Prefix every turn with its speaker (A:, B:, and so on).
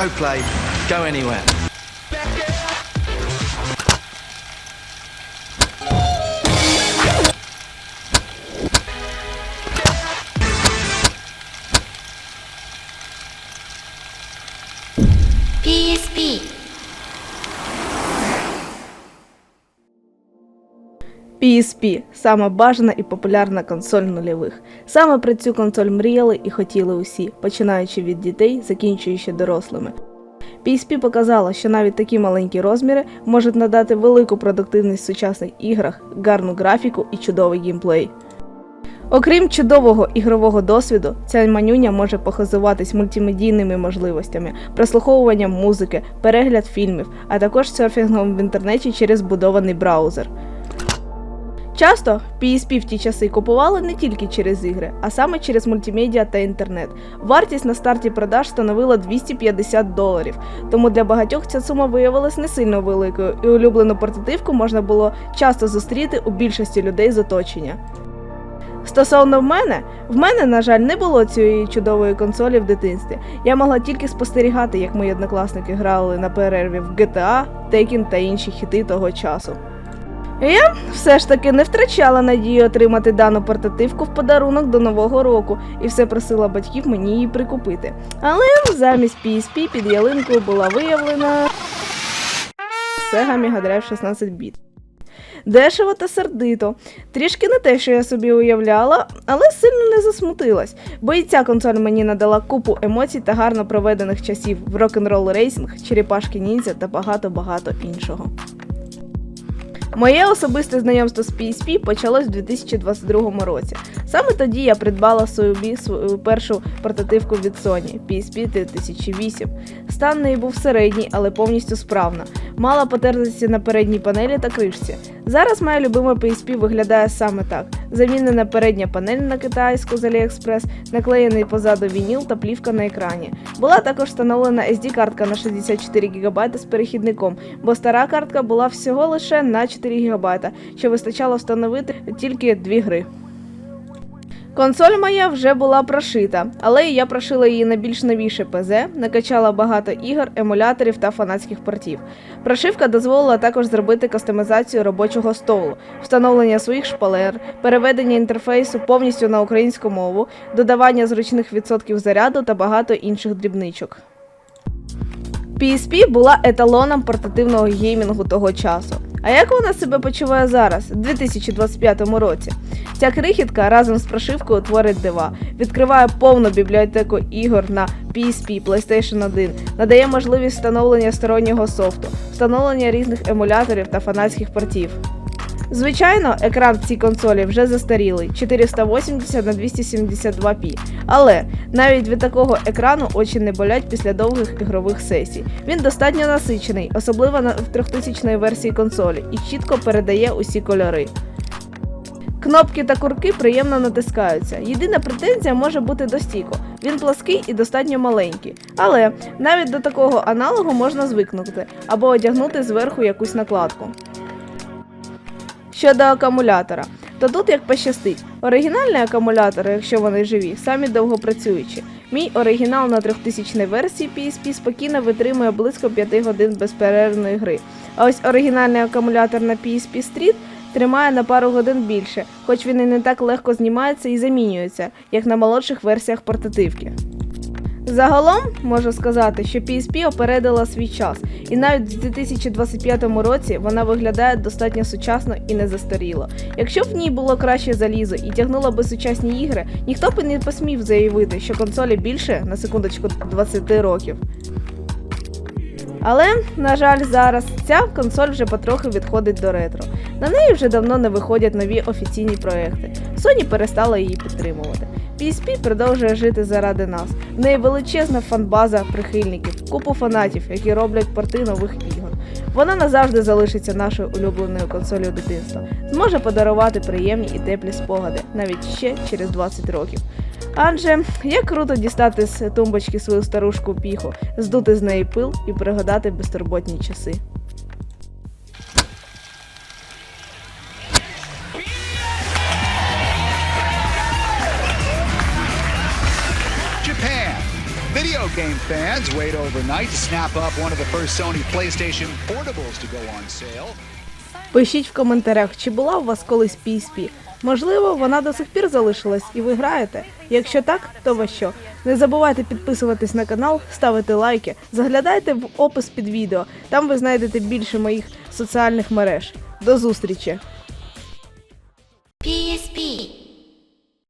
A: Go play, go anywhere.
B: PSP
C: PSP – сама бажана і популярна консоль нульових. Саме про цю консоль мріяли і хотіли усі, починаючи від дітей, закінчуючи дорослими. PSP показала, що навіть такі маленькі розміри можуть надати велику продуктивність в сучасних іграх, гарну графіку і чудовий геймплей. Окрім чудового ігрового досвіду, ця манюня може похизуватись мультимедійними можливостями, прослуховуванням музики, перегляд фільмів, а також серфінгом в інтернеті через будований браузер. Часто PSP в ті часи купували не тільки через ігри, а саме через мультимедіа та інтернет. Вартість на старті продаж становила 250 доларів, тому для багатьох ця сума виявилась не сильно великою, і улюблену портативку можна було часто зустріти у більшості людей з оточення. Стосовно в мене, в мене, на жаль, не було цієї чудової консолі в дитинстві. Я могла тільки спостерігати, як мої однокласники грали на перерві в GTA, Tekken та інші хіти того часу. Я все ж таки не втрачала надію отримати дану портативку в подарунок до нового року і все просила батьків мені її прикупити. Але замість PSP під ялинкою була виявлена Sega Mega Drive 16 біт. Дешево та сердито. Трішки не те, що я собі уявляла, але сильно не засмутилась, бо і ця консоль мені надала купу емоцій та гарно проведених часів в рок-н-рол рейсинг, черепашки ніндзя та багато-багато іншого. Моє особисте знайомство з PSP почалось в 2022 році. Саме тоді я придбала собі свою першу портативку від Sony PSP 3008. Стан неї був середній, але повністю справна. Мала потертості на передній панелі та кришці. Зараз моя любима PSP виглядає саме так: замінена передня панель на китайську з AliExpress, наклеєний позаду вініл та плівка на екрані. Була також встановлена SD-картка на 64 ГБ з перехідником, бо стара картка була всього лише на 4 ГБ, що вистачало встановити тільки дві гри. Консоль моя вже була прошита, але я прошила її на більш новіше ПЗ, накачала багато ігор, емуляторів та фанатських портів. Прошивка дозволила також зробити кастомізацію робочого столу, встановлення своїх шпалер, переведення інтерфейсу повністю на українську мову, додавання зручних відсотків заряду та багато інших дрібничок. PSP була еталоном портативного геймінгу того часу. А як вона себе почуває зараз, у 2025 році? Ця крихітка разом з прошивкою творить дива, відкриває повну бібліотеку ігор на PSP, PlayStation 1, надає можливість встановлення стороннього софту, встановлення різних емуляторів та фанатських портів. Звичайно, екран в цій консолі вже застарілий 480 на 272 p але навіть від такого екрану очі не болять після довгих ігрових сесій. Він достатньо насичений, особливо в 3000 версії консолі, і чітко передає усі кольори. Кнопки та курки приємно натискаються. Єдина претензія може бути до стіку. Він плаский і достатньо маленький. Але навіть до такого аналогу можна звикнути або одягнути зверху якусь накладку. Щодо акумулятора, то тут як пощастить. Оригінальні акумулятори, якщо вони живі, самі довгопрацюючі. Мій оригінал на 3000 версії PSP спокійно витримує близько 5 годин безперервної гри. А ось оригінальний акумулятор на PSP Street тримає на пару годин більше, хоч він і не так легко знімається і замінюється, як на молодших версіях портативки. Загалом можу сказати, що PSP опередила свій час, і навіть в 2025 році вона виглядає достатньо сучасно і не застаріло. Якщо б в ній було краще залізо і тягнуло би сучасні ігри, ніхто б не посмів заявити, що консолі більше на секундочку 20 років. Але, на жаль, зараз ця консоль вже потрохи відходить до ретро. На неї вже давно не виходять нові офіційні проекти. Sony перестала її підтримувати. PSP продовжує жити заради нас. В неї величезна фанбаза прихильників, купу фанатів, які роблять порти нових ігор. Вона назавжди залишиться нашою улюбленою консолью дитинства, зможе подарувати приємні і теплі спогади, навіть ще через 20 років. Адже як круто дістати з тумбочки свою старушку піху, здути з неї пил і пригадати безтурботні часи.
B: Game fans wait overnight to snap up one of the first Sony PlayStation portables to go on sale.
C: Пишіть в коментарях, чи була у вас колись PSP. Можливо, вона до сих пір залишилась і ви граєте. Якщо так, то ви що? Не забувайте підписуватись на канал, ставити лайки, заглядайте в опис під відео. Там ви знайдете більше моїх соціальних мереж. До зустрічі!